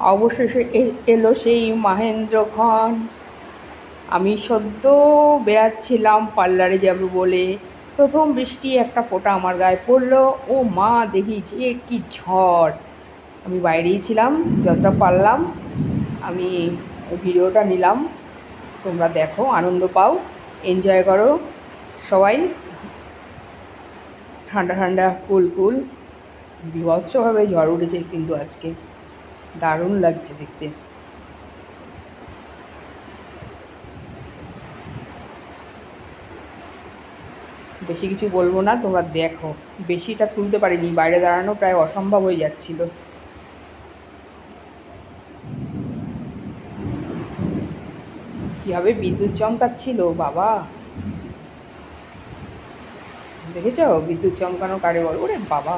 অবশেষে এলো সেই মাহেন্দ্রক্ষণ। আমি সদ্য বেড়াচ্ছিলাম পার্লারে যাব বলে। প্রথম বৃষ্টি একটা ফোঁটা আমার গায়ে পড়ল। ও মা, দেখি যে কি ঝড়। আমি বাইরেই ছিলাম, যতটা পারলাম। আমি ভিডিওটা নিলাম। তোমরা দেখো, আনন্দ পাও, এনজয় করো। সবাই ঠান্ডা ঠান্ডা, কুল কুল। বিভৎসভাবে ঝড় উঠেছে কিন্তু আজকে। দারুণ লাগছে দেখতে। বেশি কিছু বলব না, তোমরা দেখো। বেশিটা তুলতে পারিনি, বাইরে দাঁড়ানো প্রায় অসম্ভব হয়ে যাচ্ছিল। কীভাবে বিদ্যুৎ চমকাচ্ছিল, বাবা! দেখেছ? বিদ্যুৎ চমকানো কারে বল? ওরে বাবা!